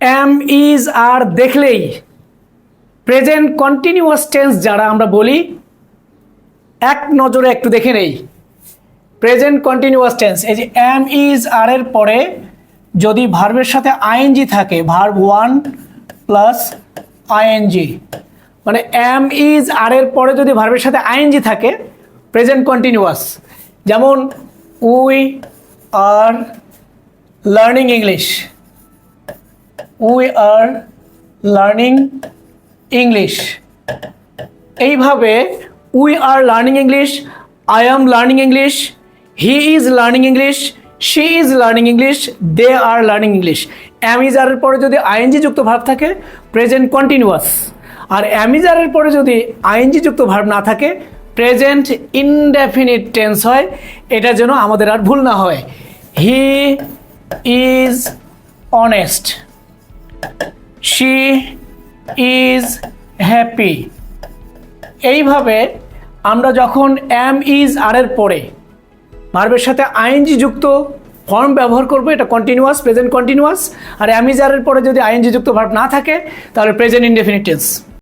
M is আর দেখলেই। Present continuous tense যারা আমরা বলি, এক নজরে একটু দেখে নেই। প্রেজেন্ট কন্টিনিউয়াস টেন্স, এই যে এম ইজ আর এর পরে যদি ভার্বের সাথে আইএনজি থাকে, ভার্ব ওয়ান প্লাস আইএনজি মানে এম ইজ আর এর পরে যদি ভার্বের সাথে আইএনজি থাকে, প্রেজেন্ট কন্টিনিউয়াস, যেমন we are learning English. We are learning English এইভাবে we are learning English I am learning English he is learning English she is learning English they are learning English অ্যামিজারের পরে যদি ING যুক্ত verb থাকে present continuous আর অ্যামিজারের পরে যদি ING যুক্ত verb না থাকে প্রেজেন্ট ইনডেফিনিট টেন্স হয়, এটা যেন আমাদের আর ভুল না হয়। He is honest she is happy এইভাবে আমরা যখন এম ইজ আরের পরে ভার্বের সাথে আইএনজি যুক্ত ফর্ম ব্যবহার করব, এটা কন্টিনিউয়াস প্রেজেন্ট কন্টিনিউয়াস আর এর পরে যদি আইএনজি যুক্ত ভার্ব না থাকে, তাহলে প্রেজেন্ট ইনডেফিনিট